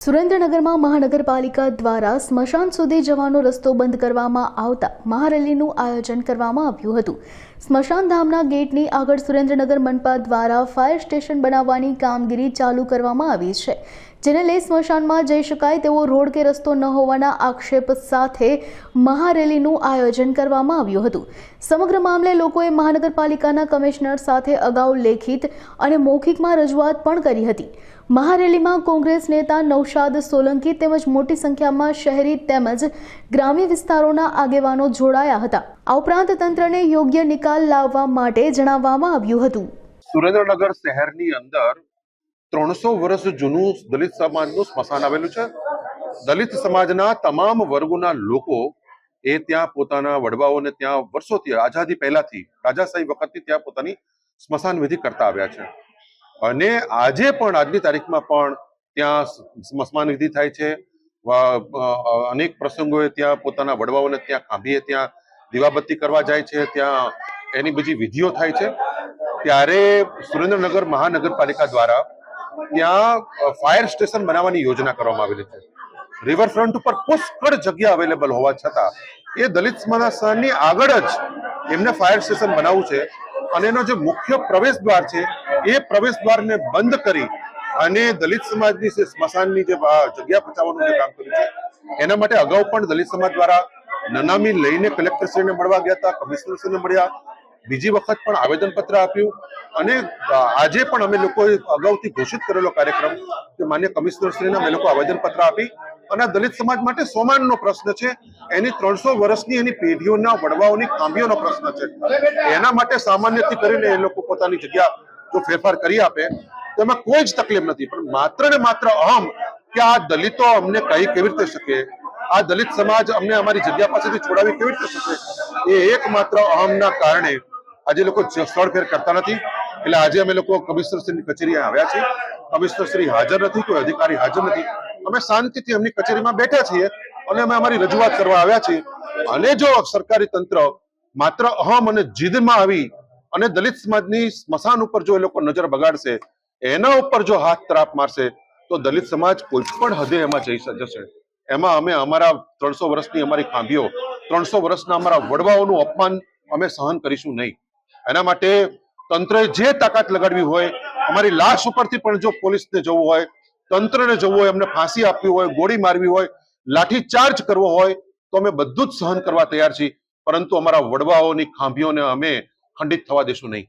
સુરેન્દ્રનગરમાં મહાનગરપાલિકા દ્વારા સ્મશાન સુધી જવાનો રસ્તો બંધ કરવામાં આવતા મહારેલીનું આયોજન કરવામાં આવ્યું હતું. સ્મશાન ધામના ગેટની આગળ સુરેન્દ્રનગર મનપા દ્વારા ફાયર સ્ટેશન બનાવવાની કામગીરી ચાલુ કરવામાં આવી છે. જેને લઈ સ્મશાનમાં જઈ શકાય તેવો રોડ કે રસ્તો ન હોવાના આક્ષેપ સાથે મહારેલીનું આયોજન કરવામાં આવ્યું હતું. સમગ્ર મામલે લોકોએ મહાનગરપાલિકાના કમિશનર સાથે અગાઉ લેખિત અને મૌખિકમાં રજૂઆત પણ કરી હતી. મહારેલીમાં કોંગ્રેસ નેતા નૌશાદ સોલંકી તેમજ મોટી સંખ્યામાં શહેરી તેમજ ગ્રામ્ય વિસ્તારોના આગેવાનો જોડાયા હતા. આ ઉપરાંત તંત્રને યોગ્ય નિકાલ લાવવા માટે જણાવવામાં આવ્યું હતું. સુરેન્દ્રનગર શહેરની અંદર ત્રણસો વર્ષ જૂનું દલિત સમાજનું સ્મશાન આવેલું છે. દલિત સમાજના તમામ વર્ગોના લોકો એ ત્યાં પોતાના વડવાઓને ત્યાં વર્ષોથી, આઝાદી પહેલાથી, રાજાશાહી વખતથી ત્યાં પોતાની સ્મશાન વિધિ કરતા આવ્યા છે. અને આજે પણ, આજની તારીખમાં પણ ત્યાં સ્મશાન વિધિ થાય છે. અનેક પ્રસંગોએ ત્યાં પોતાના વડવાઓને ત્યાં ખાંભીએ, ત્યાં દીવાબત્તી કરવા જાય છે, ત્યાં એની બધી વિધિઓ થાય છે. ત્યારે સુરેન્દ્રનગર મહાનગરપાલિકા દ્વારા ત્યાં ફાયર સ્ટેશન બનાવવાની યોજના કરવામાં આવેલી છે. રિવરફ્રન્ટ ઉપર પુષ્કળ જગ્યા અવેલેબલ હોવા છતાં, એ દલિત સમાજની આગળ જ એમને ફાયર સ્ટેશન બનાવવું છે અને એનો જે મુખ્ય પ્રવેશ દ્વાર છે, એ પ્રવેશ દ્વારને બંધ કરી અને દલિત સમાજની જે સ્મશાનની જે જગ્યા પચાવવાનું જે કામ કર્યું છે, એના માટે અગાઉ પણ દલિત સમાજ દ્વારા નનામી લઈને કલેક્ટરશ્રીને મળવા ગયા હતા, કમિશનરશ્રીને મળ્યા. બીજી વખત પણ આવેદનપત્ર આપ્યું. અને આજે પણ અમે લોકોએ અગાઉથી ઘોષિત કરેલો કાર્યક્રમ કે માન્ય કમિશનરશ્રીને અમે લોકો આવેદનપત્ર આપી અને દલિત સમાજ માટે સોમાનનો પ્રશ્ન છે. એની ત્રણસો વર્ષની એની પેઢીઓના વડવાઓની ખામીઓનો પ્રશ્ન છે. એના માટે સામાન્યથી કરીને એ લોકો પોતાની જગ્યા જો ફેરફાર કરી આપે, તો એમાં કોઈ જ તકલીફ નથી. પણ માત્ર ને માત્ર અહમ કે આ દલિતો અમને કહી કેવી રીતે શકે, આ દલિત સમાજ અમને અમારી જગ્યા પાસેથી છોડાવી કેવી રીતે શકે, એ એકમાત્ર અહમના કારણે આજે લોકો સ્થળ ફેર કરતા નથી. એટલે આજે અમે લોકો કમિશનરશ્રીની કચેરીએ આવ્યા છીએ. કમિશનરશ્રી હાજર નથી, કોઈ અધિકારી હાજર નથી. અમે શાંતિથી એમની કચેરીમાં બેઠા છીએ અને અમે અમારી રજૂઆત કરવા આવ્યા છીએ. અને જો સરકારી તંત્ર માત્ર અહમ અને જીદમાં આવી અને દલિત સમાજની સ્મશાન ઉપર જો એ લોકો નજર બગાડશે, એના ઉપર જો હાથ તરાપ મારશે, તો દલિત સમાજ કોઈ પણ હદે એમાં જઈ જશે. એમાં અમે અમારા ત્રણસો વર્ષની અમારી ખાંભીઓ, ત્રણસો વર્ષના અમારા વડવાઓનું અપમાન અમે સહન કરીશું નહીં. એના માટે તંત્રએ જે તાકાત લગાડવી હોય, અમારી લાશ ઉપરથી પણ જો પોલીસને જવું હોય, તંત્રને જવું હોય, અમને ફાંસી આપવી હોય, ગોળી મારવી હોય, લાઠી ચાર્જ કરવો હોય, તો અમે બધું જ સહન કરવા તૈયાર છીએ. પરંતુ અમારા વડવાઓની ખાંભીઓને અમે ખંડિત થવા દેશું નહીં.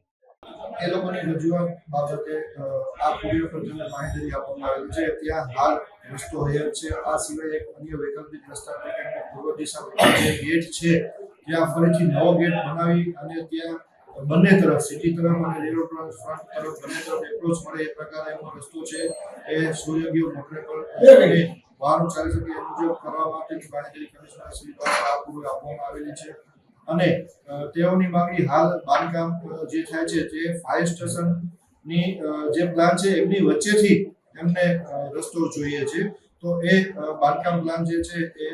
ત્યાં ફરીથી નવો ગેટ બનાવી અને ત્યાં બંને તરફ સિટી તરફ અને રેલવે ફ્રન્ટ તરફ બંને તરફ એપ્રોચ મળે એ પ્રકારે એનો રસ્તો છે એ સૂર્યગીર મોખરે પર અને ચાલી શકે એ મુજબ કરવા માટે બાંહેધરી કમિશનર શ્રી દ્વારા આ આપવામાં આવેલી છે. અને તેઓની માંગણી હાલ બાંધકામ જે થાય છે તે ફાયર સ્ટેશનની જે પ્લાન છે એમની વચ્ચેથી એમને રસ્તો જોઈએ છે. તો એ બાંધકામ પ્લાન જે છે એ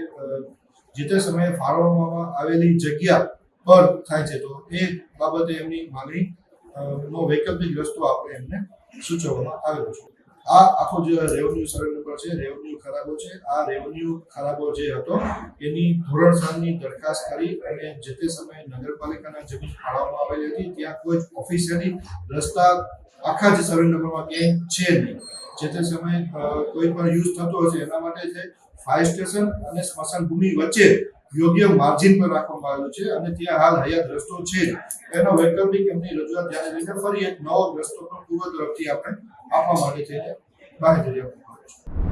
જે તે સમયે ફાળવવામાં આવેલી જગ્યા પર થાય છે. તો એ બાબતે એમની માંગણી નો વૈકલ્પિક રસ્તો આપણે એમને સૂચવવામાં આવેલો છે. આ આખો જે રેવન્યુ સર્વે નંબર છે રેવન્યુ ખરાબો છે, આ રેવન્યુ ખરાબો જે હતો, એની ધોરણસરની દરખાસ્ત કરી અને જે તે સમયે નગરપાલિકાના જમીન ફાળવવામાં આવેલી હતી, ત્યાં કોઈ જ ઓફિશિયલી રસ્તા આખા જ સર્વે નંબરમાં ક્યાંય છે નહીં. જે તે સમયે કોઈ પણ યુઝ થતો હશે એના માટે છે ફાયર સ્ટેશન અને સ્મશાન ભૂમિ વચ્ચે યોગ્ય માર્જિન પર રાખવામાં આવેલું છે અને ત્યાં હાલ હયાત રસ્તો છે એનો વૈકલ્પિક એમની રજૂઆત ધ્યાને લઈને ફરી એક નવો રસ્તો પણ પૂર્વ તરફથી આપણે આપવા માટે થઈને બાહેધરી આપવામાં આવે છે